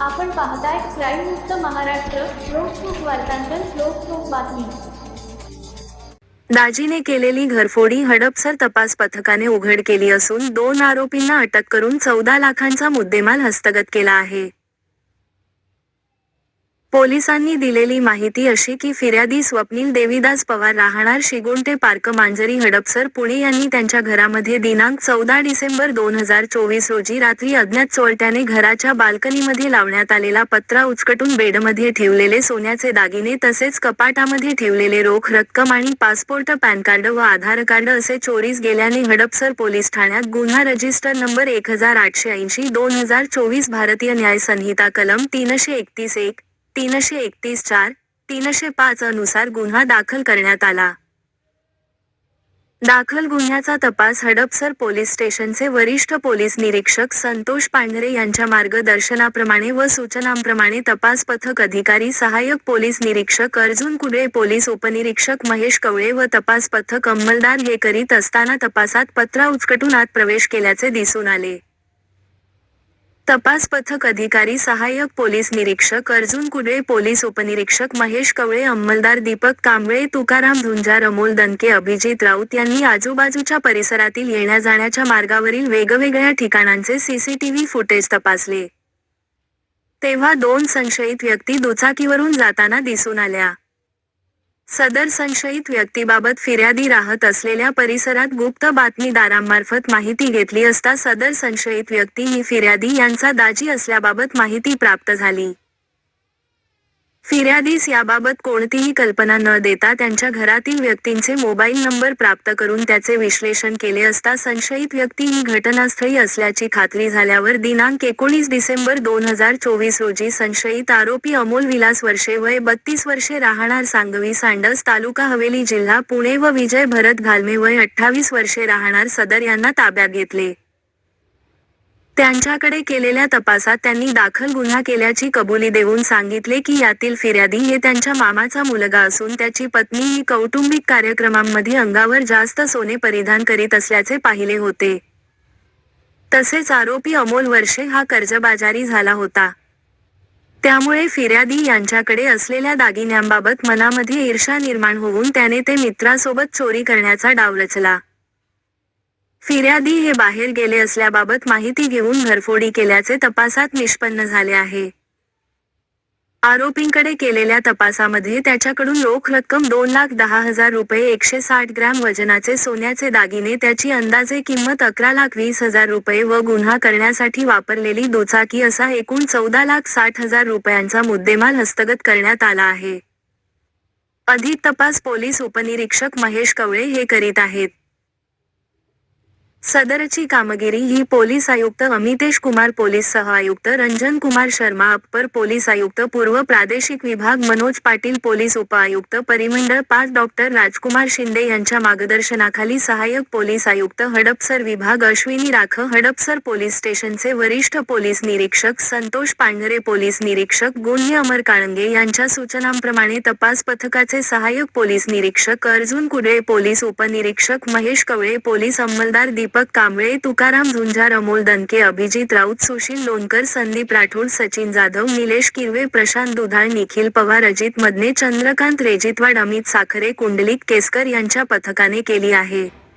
आपण पाहताय क्राईम मुक्त महाराष्ट्र लोकसुख वार्तांकन लोकसुख बातमी. दाजीने केलेली घरफोडी हडपसर तपास पथकाने उघड केली असून दोन आरोपींना अटक करून चौदा लाखांचा मुद्देमाल हस्तगत केला आहे. पोलिसांनी दिलेली माहिती अशी की फिर्यादी स्वप्नील देवीदास पवार राहणार शिगोंटे पार्क मांजरी हडपसर. पुणे यांनी त्यांच्या घरामध्ये दिनांक चौदा डिसेंबर दोन हजार चोवीस रोजी रात्री अज्ञात चोरट्याने घराच्या बाल्कनीमध्ये लावण्यात आलेला पत्रा उचकटून बेडमध्ये ठेवलेले सोन्याचे दागिने तसेच कपाटामध्ये ठेवलेले रोख रक्कम आणि पासपोर्ट पॅन कार्ड व आधार कार्ड असे चोरीस गेल्याने हडपसर पोलीस ठाण्यात गुन्हा रजिस्टर नंबर एक हजार आठशे ऐंशी दोन हजार चोवीस भारतीय न्याय संहिता कलम तीनशे एकतीस एक तीनशे एकतीस चार तीनशे पाच अनुसार गुन्हा दाखल करण्यात आला. दाखल गुन्ह्याचा तपास हडपसर पोलीस स्टेशनचे वरिष्ठ पोलीस निरीक्षक संतोष पांढरे यांच्या मार्गदर्शनाप्रमाणे व सूचनांप्रमाणे तपास पथक अधिकारी सहाय्यक पोलीस निरीक्षक अर्जुन कुडळे पोलीस उपनिरीक्षक महेश कवळे व तपास पथक अंमलदार हे करीत असताना तपासात पत्रा उचकटून आत प्रवेश केल्याचे दिसून आले. तपास पथक अधिकारी सहाय्यक पोलीस निरीक्षक अर्जुन कुडळे पोलीस उपनिरीक्षक महेश कवळे अंमलदार दीपक कांबळे तुकाराम धुंजा अमोल दनके अभिजित राऊत यांनी आजूबाजूच्या परिसरातील येण्या जाण्याच्या मार्गावरील वेगवेगळ्या ठिकाणांचे सीसीटीव्ही फुटेज तपासले. तेव्हा दोन संशयित व्यक्ती दुचाकीवरून जाताना दिसून आल्या. सदर संशयित व्यक्तीबाबत फिर्यादी राहत असलेल्या परिसरात गुप्त बातमीदारांमार्फत माहिती घेतली असता सदर संशयित व्यक्ती ही फिर्यादी यांचा दाजी असल्याबाबत माहिती प्राप्त झाली. फिर्यादीस याबाबत कोणतीही कल्पना न देता त्यांच्या घरातील व्यक्तींचे मोबाईल नंबर प्राप्त करून त्याचे विश्लेषण केले असता संशयित व्यक्ती ही घटनास्थळी असल्याची खात्री झाल्यावर दिनांक एकोणीस डिसेंबर दोन हजार चोवीस रोजी संशयित आरोपी अमोल विलास वर्षे वय बत्तीस वर्षे राहणार सांगवी सांडस तालुका हवेली जिल्हा पुणे व विजय भरत घालमे वय अठ्ठावीस वर्षे राहणार सदर यांना ताब्यात घेतले. त्यांच्याकडे केलेल्या तपासात त्यांनी दाखल गुन्हा केल्याची कबुली देऊन सांगितले की यातील फिर्यादी हे त्यांच्या मामाचा मुलगा असून त्याची पत्नी ही कौटुंबिक कार्यक्रमांमध्ये अंगावर जास्त सोने परिधान करीत असल्याचे पाहिले होते. तसेच आरोपी अमोल वर्षे हा कर्जबाजारी झाला होता. त्यामुळे फिर्यादी यांच्याकडे असलेल्या दागिन्यांबाबत मनामध्ये ईर्षा निर्माण होऊन त्याने ते मित्रासोबत चोरी करण्याचा डाव रचला. फिर्यादी हे बाहेर गेले असल्याबाबत माहिती घेऊन घरफोडी केल्याचे तपासात निष्पन्न झाले आहे. आरोपींकडे केलेल्या तपासामध्ये त्याच्याकडून रोख रक्कम दोन लाख दहा हजार रुपये एकशे साठ ग्रॅम वजनाचे सोन्याचे दागिने त्याची अंदाजे किंमत अकरा लाख वीस हजार रुपये व गुन्हा करण्यासाठी वापरलेली दुचाकी असा एकूण चौदा लाख साठ हजार रुपयांचा मुद्देमाल हस्तगत करण्यात आला आहे. अधिक तपास पोलीस उपनिरीक्षक महेश कवळे हे करीत आहेत. सदरची कामगिरी ही पोलीस आयुक्त अमितेश कुमार पोलीस सह आयुक्त रंजन कुमार शर्मा अप्पर पोलीस आयुक्त पूर्व प्रादेशिक विभाग मनोज पाटील पोलीस उपआयुक्त परिमंडळ पाच डॉक्टर राजकुमार शिंदे यांच्या मार्गदर्शनाखाली सहाय्यक पोलीस आयुक्त हडपसर विभाग अश्विनी राख हडपसर पोलीस स्टेशनचे वरिष्ठ पोलीस निरीक्षक संतोष पांढरे पोलीस निरीक्षक गुन्हे अमर काळंगे यांच्या सूचनांप्रमाणे तपास पथकाचे सहाय्यक पोलीस निरीक्षक अर्जुन कुडळे पोलीस उपनिरीक्षक महेश कवळे पोलीस अंमलदार दीपक कांबळे तुकाराम झुंझार अमोल दनके अभिजित राऊत सुशील लोणकर संदीप राठोड सचिन जाधव निलेश किरवे प्रशांत दुधाळ निखिल पवार अजित मदने चंद्रकांत रेजितवाड अमित साखरे कुंडलिक केसकर यांच्या पथकाने केली आहे.